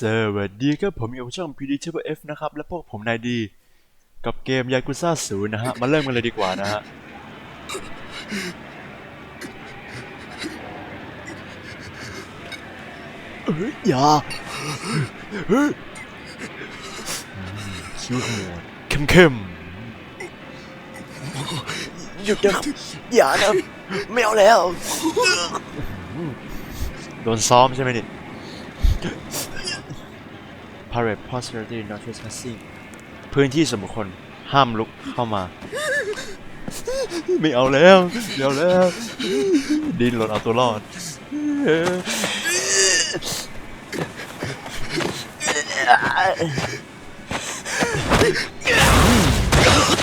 สวัสดีครับผมอยู่กับช่อง PD t v F นะครับ และพวกผมนายดี กับเกมยากุซ่าศูนย์นะฮะ มาเริ่มกันเลยดีกว่านะฮะ เอ้ยอย่าเฮ้ยคิ้วขมวดเข้มเข้มๆหยุดนะครับอย่านะไม่เอาแล้ว โดนซ้อมใช่ไหมนี่ Pirate Possibility Not Trespassing พื้นที่ส่วนบุคคลห้ามลุกเข้ามา ไม่เอาแล้วไม่เอาแล้ว ดินหล่นเอาตัวรอด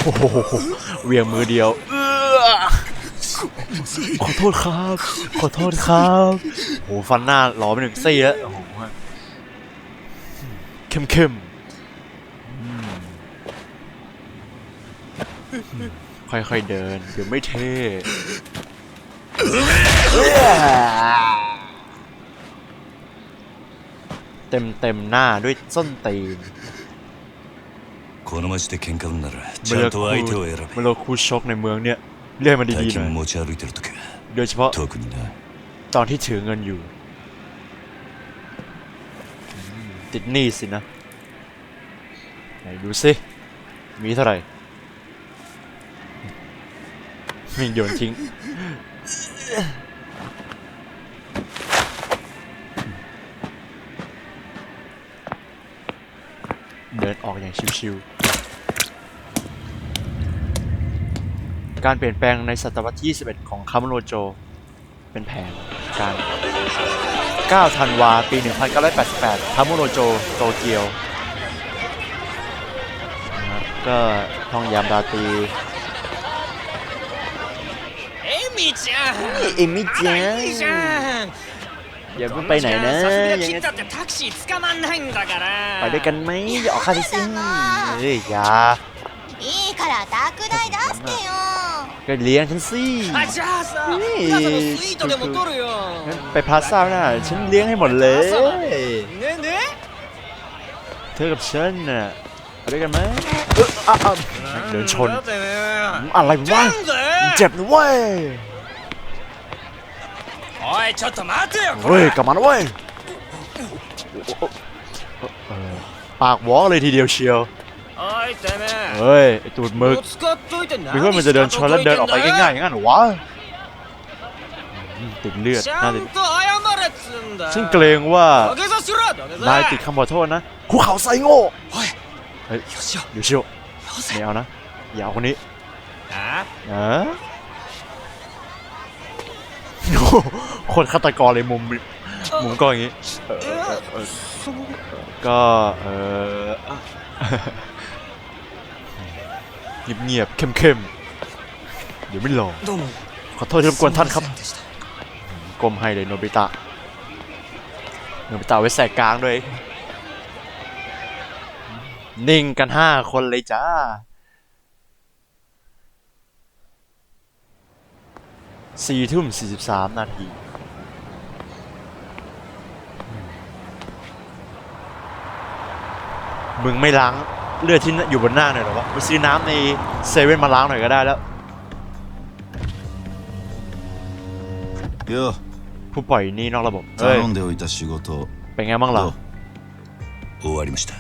โอ้โหเวียงมือเดียว ขอโทษครับ ขอโทษครับโอ้โหฟันหน้าหลอไปหนึ่งซี่แล้วโอ้โห เข้มเข้มๆอืมค่อยๆเดิน เดี๋ยวไม่เท่ เต็มเต็มๆหน้าด้วยส้นตีน この町で喧嘩売んならちเมื่อ ゃんと相手を選 เมื่อเราคู่ชกในเมืองเนี่ยเรียกมัน べ大 ดีๆหน่อย 金持ち歩いてる時 โดยเฉพาะ 特にな ตอนที่ถือเงินอยู่ ติดหนี้สินะ ไหนดูสิมีเท่าไหร่มิงโยนทิ้ง เดินออกอย่างชิวๆการเปลี่ยนแปลงในศตวรรษที่ 21 ของคามุโนโจ เป็นแผนการ 9 ธันวา ปี 1988 คามุโนโจ โตเกียวนะครับก็ท่องยามราตรี エミちゃん เอมิจัง いいじゃん อย่าเพิ่งไปไหนนะ さすが ยัง 切 ไง ったってタクシー捕まんないんだから ไปด้วยกันไหมอย่าออกค่าแท็กซี่เฮ้ยอย่า いいからダークダイ出してよ ก็เลี้ยงฉันสินี่งั้นไปพาซ่าน่ะฉันเลี้ยงให้หมดเลย เธอกับฉันน่ะไปด้วยกันไหมเอ้อเดินชน อะไรวะเจ็บนะเว้ยเฮ้ยกลับมานะเว้ยโอ้โหเออปากวอเลยทีเดียวเชียว เฮ้ยไอตูดมึกไม่ว่ามันจะเดินชนแล้วเดินออกไปง่ายๆอย่างนั้นหรอวะติดเลือดน่าจะฉันเกรงว่านายติดคำขอโทษนะคุกเขาใส่โง่เฮ้ยยูชิโอยูชิโอไม่เอานะอย่าเอาคนนี้ฮะคนฆาตกรเลยมุมมุมก็อย่างนี้ก็เออ เงียบๆเข้มๆเดี๋ยวไม่รอขอโทษที่รบกวนท่านครับกลมให้เลยโนบิตะโนบิตะไว้ใส่กลางด้วย นิ่งกันห้าคนเลยจ้าสี่ทุ่มสี่สิบสามนาทีมึงไม่ล้าง เลือดที่อยู่บนหน้าหน่อยเหรอวะไปซื้อน้ำในเซเว่นมาล้างหน่อยก็ได้แล้ว よ ผู้ปล่อยหนี่นอกระบบ เฮ้ย 頼んでおいた仕事 เป็นไงบ้างล่ะ どう終わりました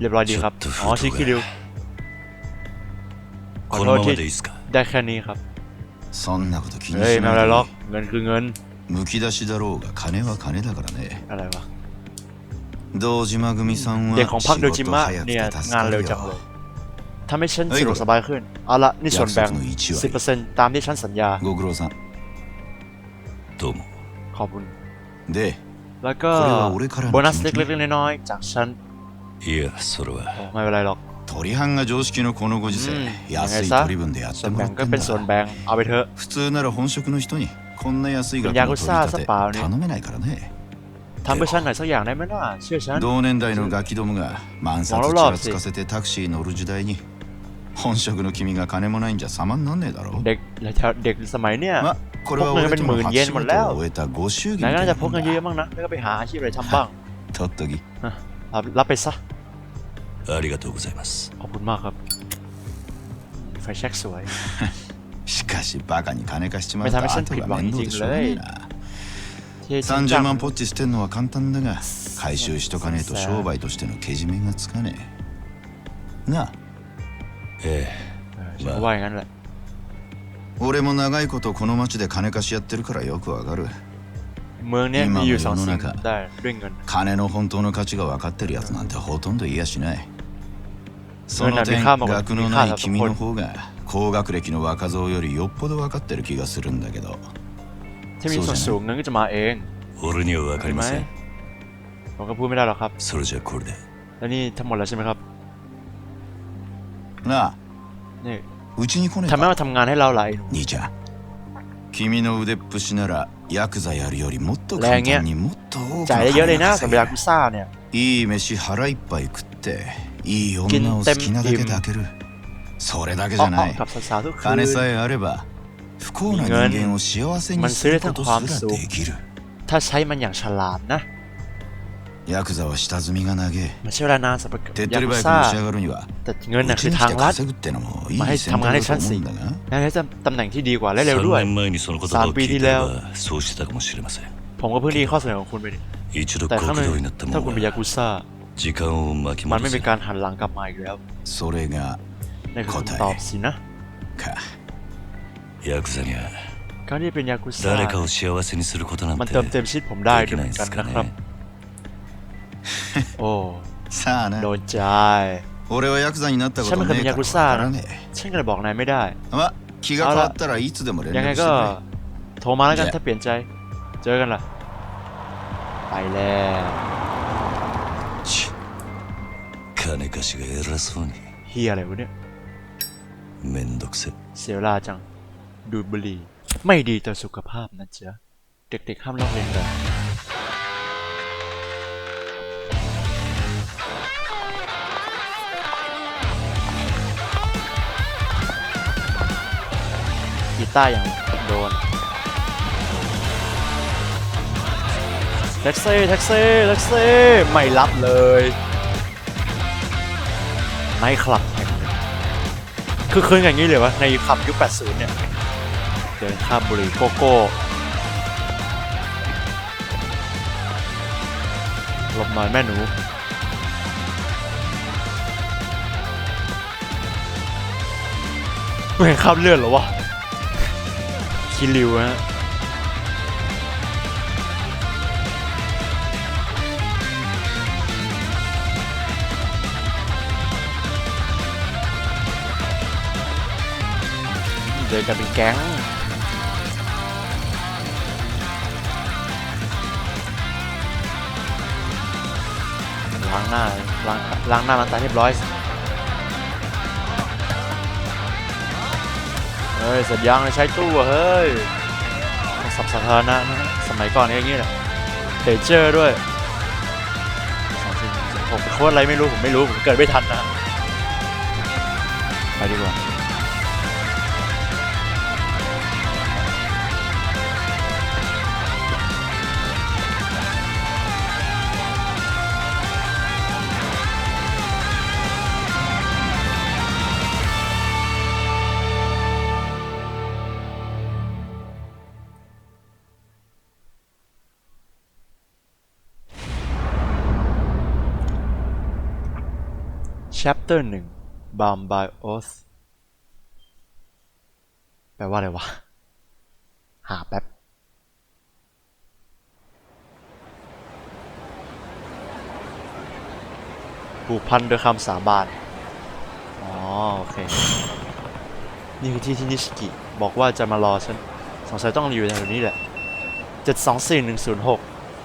เรียบร้อยดีครับ ちょっと อ๋อชิคิริว ขอ こ โท の ษ まま ที่ でいいですか ได้แค่นี้ครับ そんなこと気に เฮ้ย し ไม่ な เป็นไร い หรอก で เงินคือเงิน むき出しだろうが金は金だからね อะไรวะ 堂島組さんは เด็กของพัก 仕 โดจิ 事 มะ 早く เนี่ย て助 งาน か เร็ว る จังเลย よ ทำให้ฉัน เฮ้ย สะดวกสบายขึ้น เอาละนี่ส่วนแบ่ง 約束の1割 10%ตามที่ฉันสัญญา ご苦労さんどうも ขอบคุณ で แล้วก็ これは俺からの โบนัส 気持 เล็ ち กๆน้อยๆจากฉัน いやそれは โอ้ไม่เป็นไรหรอก 鳥藩が常識のこのご時世、うん安いยังไงซะ 取り分でやっ ส่ว て น もら แบ่ っ ง て ก็ ん เป็นส่วน だ แบ่งเอาไปเถอะ 普通なら本職の人にこんな安い額ヤクの取りザ立てサッパーね頼めないからね ทำเพื่อฉันหน่อยสักอย่างได้ไหมล่ะเชื่อฉัน 同年代のガキどもが万札ちらつかせてタクシー乗る時代に本職の君が金もないんじゃ様になんねえだろ เด็กเด็กสมัยเนี้ย まこれは俺との僕がเป็นหมื่น初เยน仕หมดแล้ว 事を終えたご祝儀 นาย み ก็ たい น่าจะ な พ も ก ん เงินเย だ อะๆบ้างนะแล้วก็ไปหาอาชีพอะไรทำบ้าง 取っとき รับรับไปซะ ありがとうございます ขอบคุณมากครับ ไฟแช็กสวย しかしバカに金貸しちまうとめちゃめちゃ後が面倒でしょうがねえな เท่จริงจั 30万ポッチ捨てんのは簡単だが回収しとかねえと商売としてのけじめがつかねえ。なあ。ええ。まあ、俺も長いことこの町で金貸しやってるからよくわかる。今の世の中。金の本当の価値が分かってるやつなんてほとんどいやしない。その点額のない君の方が高学歴の若造よりよっぽど分かってる気がするんだけど。 ที่มีส่วนสูงเงินก็จะมาเอง 俺には分かりません ผมก็พูดไม่ได้หรอกครับ それじゃこれで แล้วนี่ทั้งหมดแล้วใช่ไหมครับ なあ นี่ うちに来ねえ ทำไม か มาทำงานให้เราล่ะไอ้หนู 兄ちゃん君の腕っぷしならヤクザやるよりもっと簡単にもっと多く จ่าย の ได้เยอะเลย 金 นะ が สำ 稼 หรับ げ ยา る กุซ่าเนี่ย いい飯腹いっぱい食っていい女を好きなだけ抱けるそれだけじ อ๋อ ゃない กับสาวๆทุกคื 金 น さえあれば 不幸な人間を幸せにすることすらできる ถ้าใช้มันอย่างฉลาดนะ ヤクザは下積みが長え มันใช้เวลานานสำหรับ 手っ ยา 取り กุ 早く ซ่า のし上がるには แต่เงิน う น่ะ ち คือ に ทาง 来て ลัด 稼ぐってのもいい まあ選択だと思うんだが และได้ตำแหน่งที่ดีกว่าและเร็วด้วย 3年前にその言葉を聞いていればそうしてたかもしれません ผมก็เพิ่งได้ยินข้อเสนอของคุณไปดิ 一度 แต่ 極 ข้างใน 道になったも ถ้า の คุณเป็นยา は กุซ่า 時間を巻き มัน 戻 ไม่ せ มีการหันหลังกลับมาอีกแล้ว それが นั่นคือคำตอบสินะ か ヤクザには การที่เป็นยากุซ่า 誰かを幸せにすることなん มัน て เติมเต็มชีวิตผมได้ で ด้วย き เห ない มือน で กัน すか นะครับ ね โอ้ さあな โดนใจ 俺はヤクザになったことねえからシャム君のヤクザわからね ฉันก็เลยบอกนายไม่ได้ えまあ気が変わったらいつでも連 ยังไง 絡し ก็ てくれ โทรมาแล้วกัน เจ๊ ถ้าเปลี่ยนใจ เจอกันล่ะ ไปแล้ว チッ金貸しが偉そうに เฮียอะไรวะเนี่ย めんどくせ เสียเวลาจัง ดูดบุหรี่ไม่ดีต่อสุขภาพนะจ๊ะ เด็กๆห้ามลอกเลียนแบบกีตาร์อย่างโดนแท็กซี่แท็กซี่แท็กซี่ไม่รับเลยไนท์คลับแห่งหนึ่งคือคืนอย่างนี้เลยวะในคลับยุค80เนี่ย เดินข้ามบุหรี่โกโก้หลบหน่อยแม่หนูไม่เห็นข้ามเลือดหรอวะ คิริวฮะเดินกันเป็นแก๊งางหน้าล้างล้างหน้าล้างตาเรียบร้อยเฮ้ยเสร็จยังใช้ตู้อะเฮ้ยสับสาธานะนะฮะสมัยก่อนอย่างนี้แหละเพเจอร์ด้วยสองสี่หกโคตรอะไรไม่รู้ผมไม่รู้ผมเกิดไม่ทันนะไปดีกว่า chapter หนึ่ง bound by oath แปลว่าอะไรวะ หาแป๊บ ผูกพันโดยคำสาบาน อ๋อ โอเค นี่คือที่ที่นิสกิ บอกว่าจะมารอฉัน สงสัยต้องอยู่แถวนี้แหละเจ็ดสองสี่หนึ่งศูนย์หก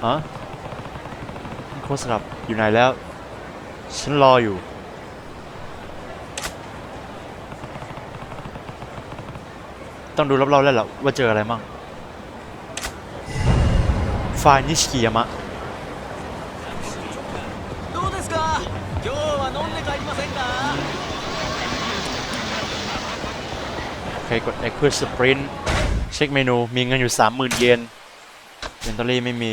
ฮะโค้ดสลับอยู่ไหนแล้ว ฉันรออยู่ ต้องดูรอบๆแล้วแหละว่าเจออะไรบ้างฟานิชกิยามะโอเคกด X เพื่สปรินต์เช็คเมนูมีเงินอยู่ 30,000 เยนเบนตอรี่ไม่มี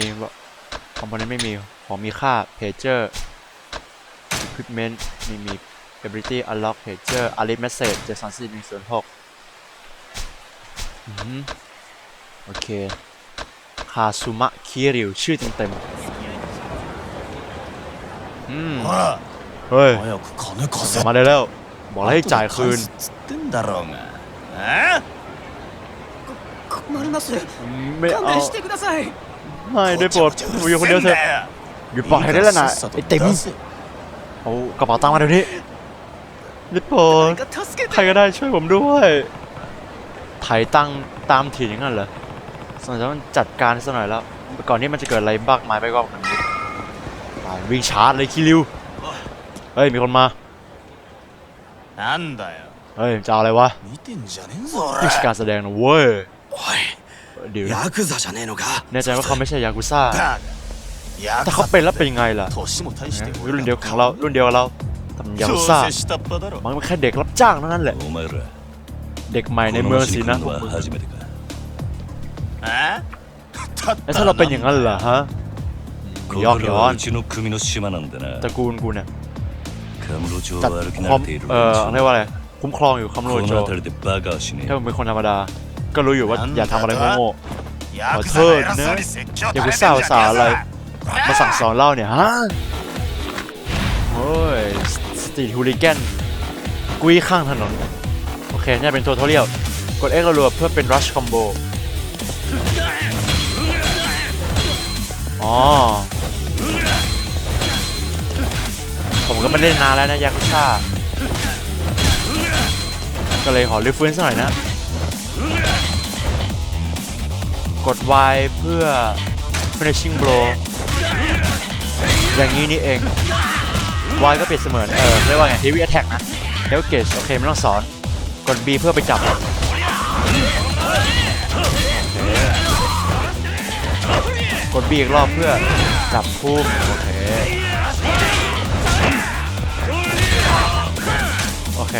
คอมโพเนนต์ไม่มี ของมีค่าเพจเจอร์อุปกรณ์ไม่มีเอเบอร์ตี้อัลล็อก ability unlock pager alert message 7 3 4 1หก โอเคคาซุมะคิริวชื่อเต็มๆอืมเฮ้ยมาได้แล้ว บอกให้จ่ายคืนไม่เอาไม่ได้โปรดอยู่คนเดียวเถอะอยู่ปล่อยได้แล้วนะไอ้เต็มเอากระเป๋าตังค์มาเดี๋ยวนี้หยุดโปรดใครก็ได้ช่วยผมด้วย ไถตังค์ตามถิ่นอย่างนั้นเหรอสงสัยต้องจัดการสักหน่อยแล้ว ก่อนที่มันจะเกิดอะไรบ้างมายไปก็กันนี้ไปวิ่งชาร์จเลยคิริว เฮ้ย มีคนมา なんだよ เฮ้ยจะเอาอะไรวะ 見てんじゃねえぞ นี่คือการแสดงนะเว้ย おい เดี๋ยวนะ ヤクザじゃねえのか แน่ใจว่าเขาไม่ใช่ยากุซ่า バカヤ ถ้า ク เขา ザ เป็นแล้วเป็นยังไงล่ะ 年も大して รุ่นเดียวของเรา รุ่นเดียวกับเราแต่มันยา ど กุ う ซ่า せ下っ端だろ มันก็แค่เด็กรับจ้างเท่านั้นแหละ お前ら เด็กใหม่ในเมืองสินะแล้วถ้าเราเป็นอย่างนั้นเหรอฮะยอกย้อนตระกูลกูเนี่ยจัดความเอ่อเรียกว่าอะไรคุ้มครองอยู่คำมโยโจถ้าผมเป็นคนธรรมดา ก็รู้อยู่ว่าอย่าทำอะไรโง่ๆขอโทษนะอย่าไปสาวสาอะไร มาสั่งสอนเล่าเนี่ยฮะเฮ้ยสตรีทฮูลิแกนกุ้ยข้างถนน โอเคนี่เป็นตัวทเรียลกด X รัวเพื่อเป็น Rush Combo อ๋อผมก็ไม่ได้นานแล้วนะยากุซ่าก็เลยขอรื้อฟื้นสักหน่อยนะ กด Y เพื่อ finishing blow อย่างนี้นี่เอง Y ก็เปรียบเสมือนเออเรียกว่าไง heavy attack นะแล้วเกจโอเคไม่ต้องสอน กด B เพื่อไปจับกด B อีกรอบเพื่อจับพุ่มโอเคโอเค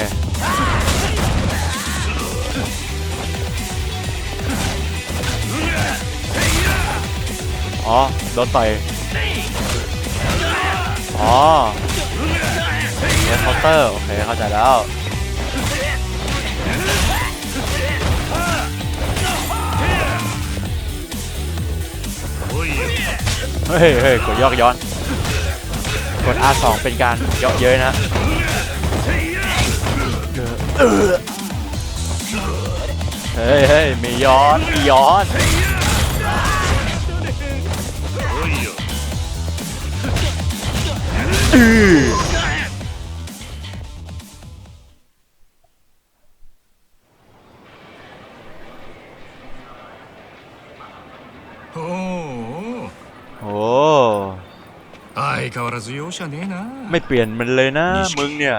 อ๋อโดนต่อยอ๋อเฮเคาน์เตอร์ โอเค เข้าใจแล้ว เฮ้ยเฮ้ยกดยอกย้อน กด R2 เป็นการเยาะเย้ยนะเฮ้ยเฮ้ยมีย้อนมีย้อนอือ 変わらず容赦ねえな ไม่เปลี่ยนมันเลยนะ มึงเนี่ย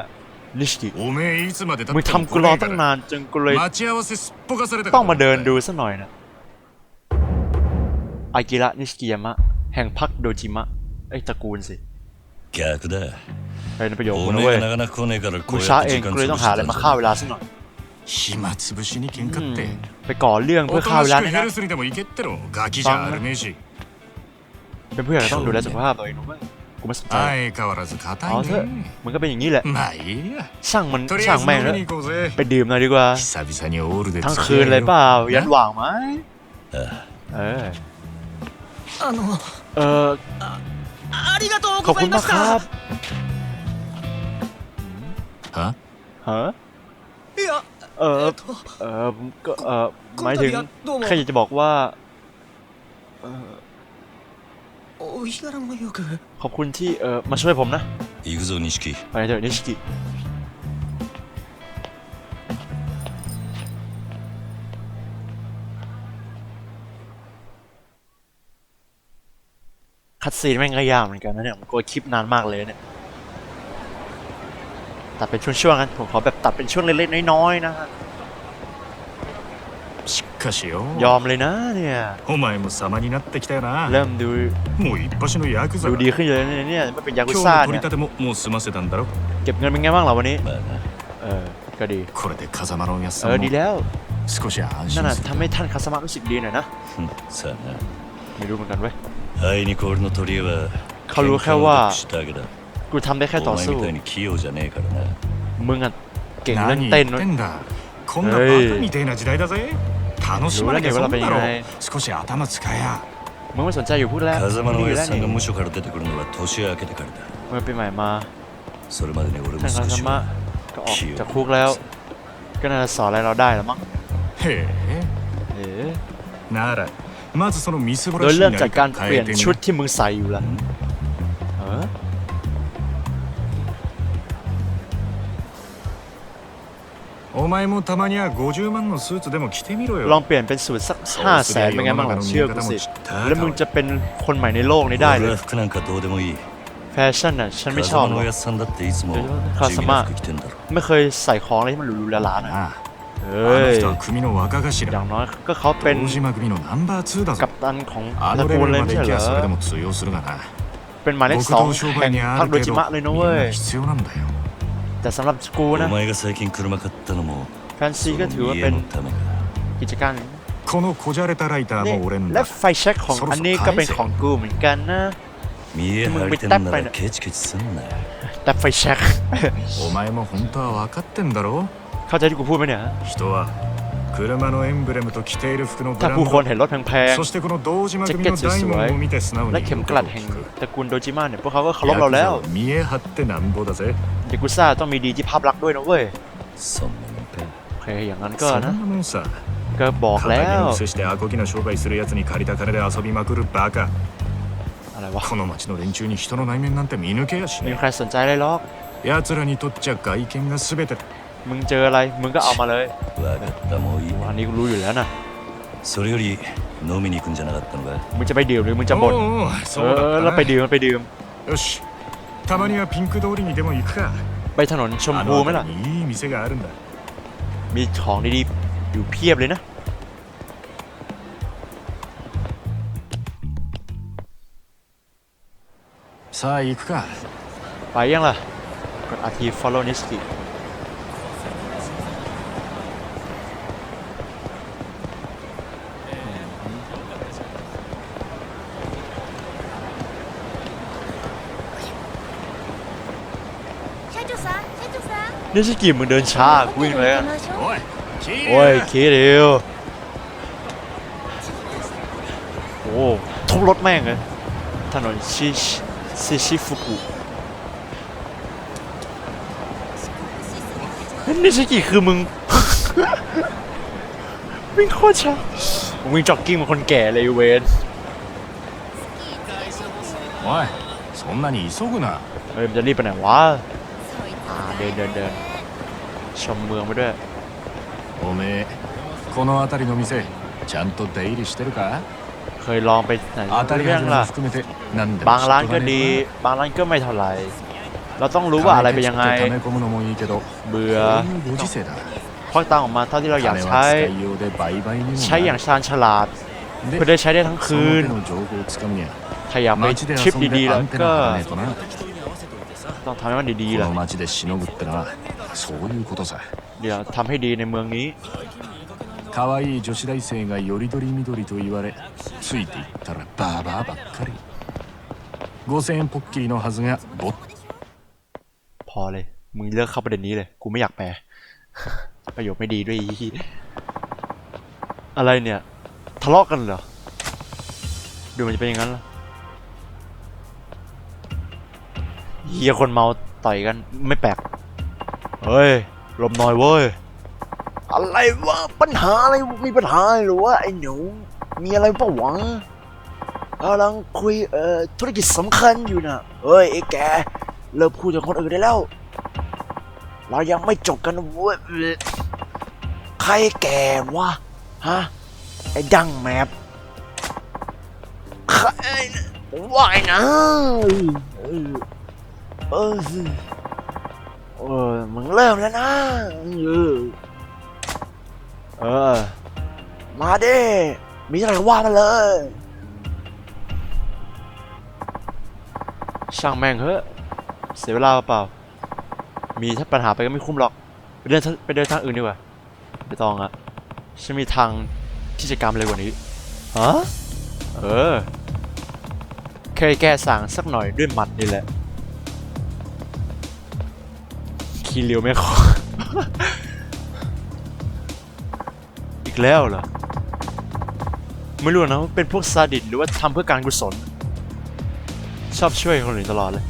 นิชกิ おめえいつまでた มึ っ ง ても ทำกูรอตั้งนานจนกูเลย 待ち合わせすっぽかされた ต้องมาเดินดูสักหน่อยนะอากิระนิชกิยามะ แห่งพักโดจิมะไอยตระกูลสิ 逆だ เฮ้ยนั่นประโยค お กูนะ め เว้ え ย がなかなか来ねえからこ มึ う ง や ช้า って เอง 時間 กูเลยต้อง 潰し หาอะไร てた มาน ฆ่า じゃ เวลาสักหน่อย 暇つぶしに喧嘩 อื っ ม て ไปก่อเรื่องเพื่อ おと ฆ่า な เว し ลา く เนี่ย ヘ นะ ルスにでも行けってろガキじゃあるめえし เป็นผู้ใหญ่ก็ต้องดูแลสุขภาพตัวเองนะเว้ย กูไม่สนใจ 相変わらず硬 เอา い เถอะ ね มันก็เป็นอย่างนี้แหละ まあいいや ช่างมัน とりあ ช่า え ง ず แม่ง 飲 แล้ว みに行こうぜ ไปดื่มหน่อยดีกว่า 久々にオールで ทั้ง 付 คื き น 合 เลย え เปล่า よ ยันหว่างไหม ああ เออ あの เออ ありがとう ขอบ ござ คุ い ณ ま มาก し ครับ たは ฮะ いや เออ えっと เออผมก็เออห こ มาย の ถึง 度はどうも แค่อยากจะบอกว่าเออ お日柄もよく ขอบคุณที่เออมาช่วยผมนะ 行くぞ錦 ไปเถอะนิชิกิคัดซีนแม่งก็ยากเหมือนกันนะเนี่ยผมกลัวคลิปนานมากเลยเนี่ยตัดเป็นช่วงๆกันผมขอแบบตัดเป็นช่วงเล็กๆน้อยๆนะฮะ しかしよ ยอมเลยนะเนี่ย お前も様になってきたよな เริ่มดู もう一発のヤクザ ดู だ ดีขึ้นเยอะเลยเนี่ยไม่เป็นยากุ 今日 ซ่า の取 เนี่ り ย 立てももう済ませたんだろ เก็บเงินเป็นไงบ้างเหรอวันนี้ まあな เออ ก็ดี これで風間のやつ เออ さん ดี も แล้ว 少し安 นั่น 心 น่ะ する ทำให้ท่านคาสมารู้สึกดีหน่อยนะ ふんさあな ไม่รู้เหมือนกันเว้ย あいにく俺の取り柄はเขารู้แค่ว่า 喧嘩をしただけだ กูทำได้แค่ต่อ お前 สู้ みたいに器用じゃねえからな มึงอะเก่งเรื่อง 何 เต้ 言 น ってんだこんなバはいカみたいな時代だぜ 楽しまなきゃ損だろรู้แล้วไง 少し頭使えや มึงไม่สนใจอยู่พูดแล้ว 風間の ดี お อยู่ や แล้ว つさん นี่ が無所から出てくるのは年明けてからだ เมื่อปีใหม่มา それまでに俺も ท่าน 少 คา し ซามะ は ก็ออกจากคุกแล้ว ก็น่าจะสอนอะไรเราได้แล้วมั้ง へえ เอ๋ ならまずそのみすぼ โด ら ย しい เริ่มจาก 何 การ か เปลี่ 変 ย え น て ชุด み ที่มึงใส่อยู่ละ お前もたまには50万のスーツでも着てみろ ลอ よ งเปลี่ยนเป็นสูตรสักห้าแสนเป็นไงบ้างล่ะเชื่อกูสิ แล้วมึงจะเป็นคนใหม่ในโลกนี้ได้เล 俺 ย は服なんかどうでもいい แฟชั่นน่ะฉันไม่ช 風 อบ 間 หร の อก おやつさんだっていつも風地味間な服着てんだろ ไม่เคยใส่ของอะไรที่มันหรูๆหราๆหน่อย ああ เฮ้ あの ย 人は組の若 อ 頭 ย่างน้อยก็เขาเป็น 堂島組のナンバー2だ กั ぞ ปตันของ あ ตระ のレ กู ベ ล ル เลย ま ไม่ で ใช่ 行 เหร きゃそれで อ も通用するがな เป็นหมายเลข 僕 สอง と商 แห่ 売 ง に พร あ รค る โด け จิ ど มะเลยนะ み เว้ ん ย な必要なんだよ แต่สำหรับกู お นะ 前が最近車買ったのも แฟนซี そ ก็ の ถือว่า 家 เป็น のためか กิจการ このこじゃれたライター นี่ も俺ん และ だ ไฟแช็กของอันนี้ก็เป็นของกูเหมือนกันนะ 見え張りてんならケチケチすんなよ แต่ไฟแช็ก お前も本当は分かってんだろ เข้าใจที่กูพูดไหมเนี่ย 人は車のエンブレムと着ている服のブ ถ้า ラ ผู้ ン คน ド เห็นรถแพง そしてこの堂島組の大門を見て素直 ๆ และ に เข็ 言 ม う ก こと ลั を ดแห่ง 聞く ตระกูลโดจิมะเนี่ยพวกเขาก็เคารพ ヤ เรา ク แล้ ザ ว は見え張ってなんぼだぜ ยากุซ่าต้องมีดีที่ภาพลักษณ์ด้วยนะเว้ย そんなもんか โอเคอย่างนั้นก็ そん นะ なもんさ ก็บอกแล้ 肩 ว に伏せしてアコギな商売するやつに借りた金で遊びまくるバカ อะไรวะ この町の連中に人の内面なんて見抜けやし ไม่มี ね ใครสนใจเลยหรอก え奴らにとっちゃ外見が全てだ มึงเจออะไร มึงก็เอามาเลย 分かったもういい อันนี้กูรู้อยู่แล้วนะ それより飲みに行くんじゃなかったのか มึงจะไปดื่มหรือมึงจะบ่น おうおう เอ そうだ อ った แล้ว な ไปดื่มไปดื่ม よし たまにはピンク通りにでも行くか ไปถนนชม あ พู の ไหมล่ะ 辺りにいい店があるんだ มีของดีๆ อยู่เพียบเลยนะ さあ行くか ไปยังล่ะ กดอาที follow นิสกิ นิสกิมึงเดินช้ากูวิ่งเลยอะ 行きましょうおいキー โอ้ยคิดเร็วโอ้ทุบรถแม่งเลยถนนชิชิชิฟุกุนิสกิคือมึง วิ่งโคตรช้ามึงวิ่งจ็อกกิ้งเหมือนคนแก่เลยเวน おいそんなに急ぐな เฮ้ยมันจะรีบไปไหนวะอ่าเดินเดินเดิน ชมเมืองไปด้วย おめえこの辺りの店ちゃんと出入りしてるか เคยลองไปไหน 当たり เรื่อง 外れ ล่ะ も含めて何でも บางร้าน 知っ ก็ とかね ดี え บางร้านก็ไม่เท่าไหร่ เราต้องรู้ว่าอะไรเป็นยังไง 金ケチって溜め込むのもいいけど เบื่อ こういうご時世だ ควักตังค์ออกมาเท่าที่เราอยาก 金は ใช้ 使いようで売買にも ใช้อย่างชาญฉลาด で เพื่อได้ใช้ได้ทั้ง そ คื の น 手の情報をつかむには ถ้าอยากไป 街で ทริป 遊ん ดี で ๆ แล้ ア ว ンテナ ก็ 張らねえとな ต้องทำให้มันดีๆ こ ล่ะ の街でしのぐってのはそういうことさ เดี๋ยวทำให้ดีในเมืองนี้ 可愛い女子大生がよりどりみどりと言われついていったらバーバーばっかり5000円ポッキリのはずがぼっ พอเลย มึงเลิกเข้าประเด็นนี้เลย กูไม่อยากแปล ประโยคไม่ดีด้วยอีอะไรเนี่ย ทะเลาะกันเหรอ ดูมันจะเป็นอย่างนั้นเหรอเฮียคนเมาต่อยกันไม่แปลก เฮ้ยลบหน่อยเว้ย อะไรวะปัญหาอะไรมีปัญหาหรือวะไอ้หนูมีอะไรเปล่าวะกำลังคุยเอ่อธุรกิจสำคัญอยู่นะเฮ้ยไอ้แกเลิกพูดกับคนอื่นได้แล้ว เรายังไม่จบกันเว้ยใครแก่วะฮะไอ้ดังแมปใครว่ายนะเออ เออเออมึงเริ่มแล้วนะเออเออ มาดิมีอะไรว่ามาเลย ช่างแม่งเฮ้อะเสียเวลาเปล่า มีถ้าปัญหาไปก็ไม่คุ้มหรอก ไปเดินทางไปเดินทางอื่นดีกว่าไม่ต้องอะฉันมีทางที่จะกรรมเร็วกว่านี้ฮะเออ เคยแก้สั่งสักหน่อยด้วยหมัดนี่แหละ คีเรียวไม่ขอ อีกแล้วเหรอ ไม่รู้นะว่าเป็นพวกซาดิสหรือว่าทำเพื่อการกุศล ชอบช่วยคนอื่นตลอดเลย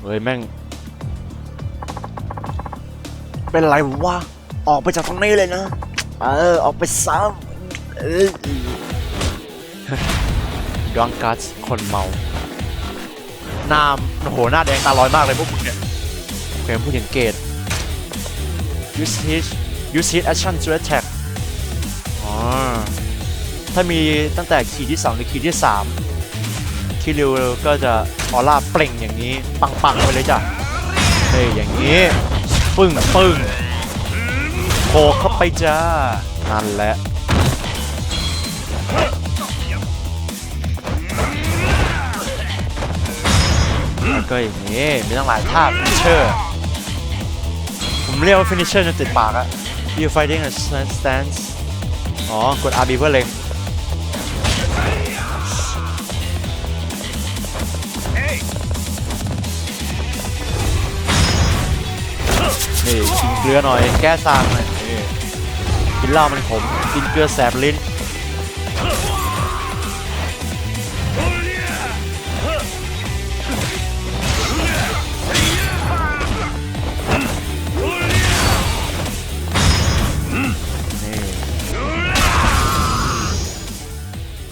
เฮ้ยแม่ง เป็นไรวะ ออกไปจากตรงนี้เลยนะ เออ ออกไปซ้ำเออดองกัสคนเมาหน้าโอ้โห หน้าแดงตาลอยมากเลยพวกมึงเนี่ย เกมผู้สังเกต use hit use hit action to attack อ๋อ ถ้ามีตั้งแต่ขีดที่ 2 หรือขีดที่ 3คีริวก็จะออร่าเปล่งอย่างนี้ ปังๆไปเลยจ้ะเฮ้ยอย่างนี้ ปึ้งปึ้งโผล่เข้าไปจ้า นั่นแหละก็อย่างนี้ มีตั้งหลายท่าเชอร์ เรียกว่า finisher จนติดปากอะ you fighting a stance อ๋อ กด RB เพื่อเล็งนี่กินเกลือหน่อย แก้ซางหน่อยกินเหล้ามันขม กินเกลือแสบลิ้น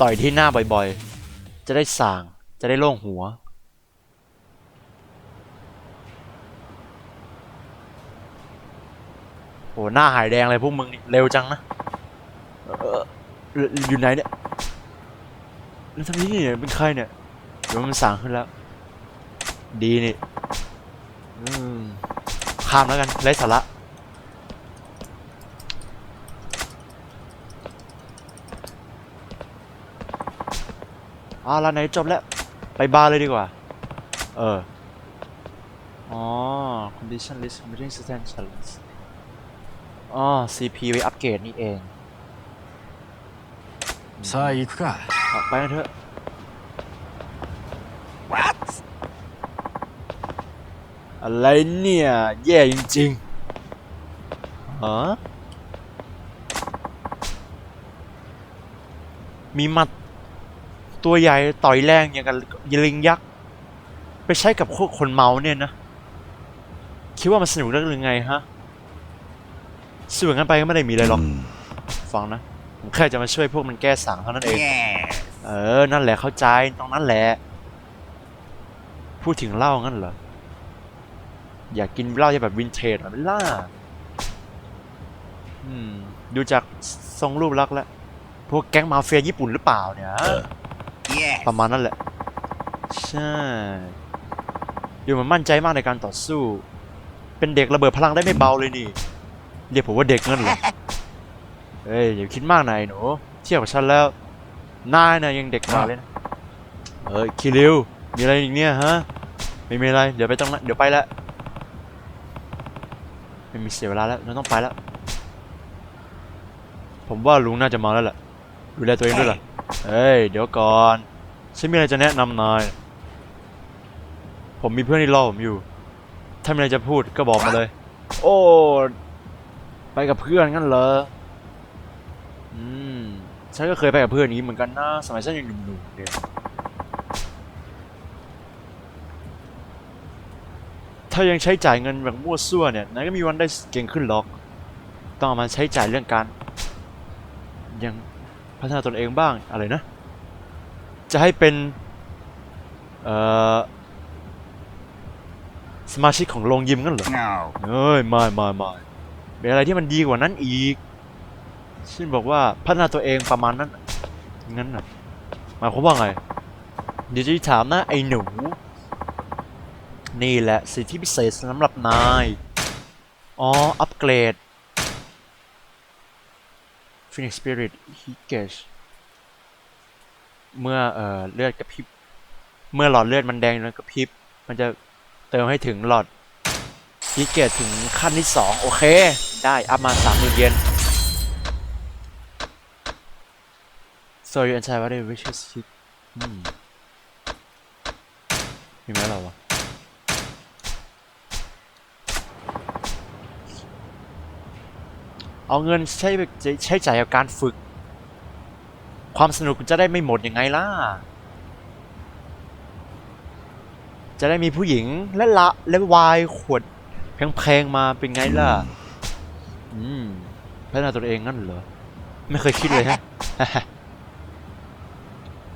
ต่อยที่หน้าบ่อยๆ จะได้ส่าง จะได้โล่งหัว โห หน้าหายแดงเลยพวกมึงนี่เร็วจังนะ เอออยู่ไหนเนี่ยแล้วทำนี่เนี่ยเป็นใครเนี่ย เดี๋ยวมันสั่งขึ้นแล้ว ดีนี่ข้ามแล้วกันไร้สาระ อ่าร้านไหนจบแล้ว ไปบาร์เลยดีกว่า เออ อ๋อ condition list computing system challenge อ๋อ CP ไว้อัปเกรดนี่เอง さあ行くか ออกไปกันเถอะ อะไรเนี่ย แย่จริงๆฮะมีหมัด ตัวใหญ่ต่อยแรงอย่างกับยลิงยักษ์ ไปใช้กับพวกคนเมาเนี่ยนะ คิดว่ามันสนุกได้หรือไงฮะส่วนกันไปก็ไม่ได้มีอะไรหรอกうんฟังนะ ผมแค่จะมาช่วยพวกมันแก้สั่งเท่านั้นเอง เออ นั่นแหละเข้าใจตรงนั้นแหละ พูดถึงเหล้างั้นเหรอ อยากกินเหล้าแบบวินเทจเหรอไม่ล่ะอืมดูจากทรงรูปลักษณ์แล้ว พวกแก๊งมาเฟียญี่ปุ่นหรือเปล่าเนี่ย ประมาณนั้นแหละ ใช่ดูมันมั่นใจมากในการต่อสู้ เป็นเด็กระเบิดพลังได้ไม่เบาเลยนี่ เรียกผมว่าเด็กงั้นเหรอ เฮ้ยอย่าคิดมากนายหนู เทียบกับฉันแล้ว นายนะยังเด็กกว่าเลยนะเฮ้ยคิริว มีอะไรอีกเนี่ยฮะ ไม่มีอะไร เดี๋ยวไปตรงนั้นเดี๋ยวไปละไม่มีเสียเวลาแล้วเราต้องไปแล้ว ผมว่าลุงน่าจะมาแล้วแหละดูแลตัวเองด้วยล่ะ เฮ้ย เดี๋ยวก่อน ฉันมีอะไรจะแนะนำนาย ผมมีเพื่อนที่รอผมอยู่ ถ้ามีอะไรจะพูดก็บอกมาเลย โอ้ ไปกับเพื่อนงั้นเหรอ อืม ฉันก็เคยไปกับเพื่อนนี้เหมือนกันนะ สมัยฉันยังหนุ่มๆเนี่ยถ้ายังใช้จ่ายเงินแบบมั่วซั่วเนี่ย นายก็มีวันได้เก่งขึ้นหรอก ต้องมาใช้จ่ายเรื่องการ ยัง พัฒนาตนเองบ้างอะไรนะ จะให้เป็นเอ่อสมาชิกของโรงยิมกันเหรอเอ้ยไม่ไม่ไม่เป็นอะไรที่มันดีกว่านั้นอีกฉันบอกว่าพัฒนาตัวเองประมาณนั้นน่ะงั้นน่ะหมายความว่าไง เดี๋ยวจะถามนะไอ้หนู นี่แหละสิทธิพิเศษสำหรับนาย อ๋อ อัปเกรด Phoenix Spirit h e g a g e เมื่อเอ่อเลือดกระพริบ เมื่อหลอดเลือดมันแดงแล้วกระพริบ มันจะเติมให้ถึงหลอดพีเกตถึงขั้นที่ 2 โอเค ได้ อัพมา3 0,000เยน so you enter what they wish to see อืมมีไหมเราวะ เอาเงินใช้ใช้จ่ายกับการฝึก ความสนุกจะได้ไม่หมดยังไงล่ะ จะได้มีผู้หญิงและละและวายขวดแพงๆมาเป็นไงล่ะ อืมพัฒนาตัวเองงั้นเหรอ ไม่เคยคิดเลยฮะ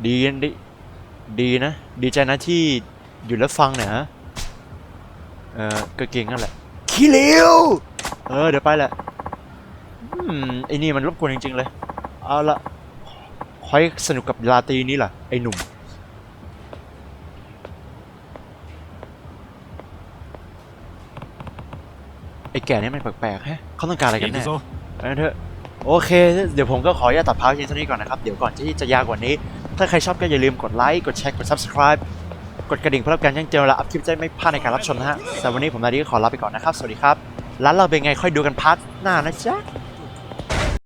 ดีดีดีนะ ดีใจนะที่อยู่แล้วฟังเนี่ยฮะ เออก็เก่งนั่นแหละขี้เร็วเออ เดี๋ยวไปแหละ อืมไอ้นี่มันรบกวนจริงๆเลย เอาละคอยสนุกกับลาตีนี้ล่ะ ไอ้หนุ่ม ไอ้แก่นี่มันแปลกๆแฮะเขาต้องการอะไรกันแน่เถอะโอเค เดี๋ยวผมก็ขออนุญาตตัดพาร์ทนี้เนี้ก่อนนะครับ เดี๋ยวก่อนที่จะยาวกว่านี้ ถ้าใครชอบก็อย่าลืมกดไลค์ กดแชร์ กด subscribe กดกระดิ่งเพื่อรับการแจ้งเตือนเละอัปคลิปจะไม่พลาดในการรับชมนะฮะแต่วันนี้ผมนาดีก็ขอลาไปก่อนนะครับ สวัสดีครับ ร้านเราเป็นไงค่อยดูกันพาร์ทหน้านะจ๊ะ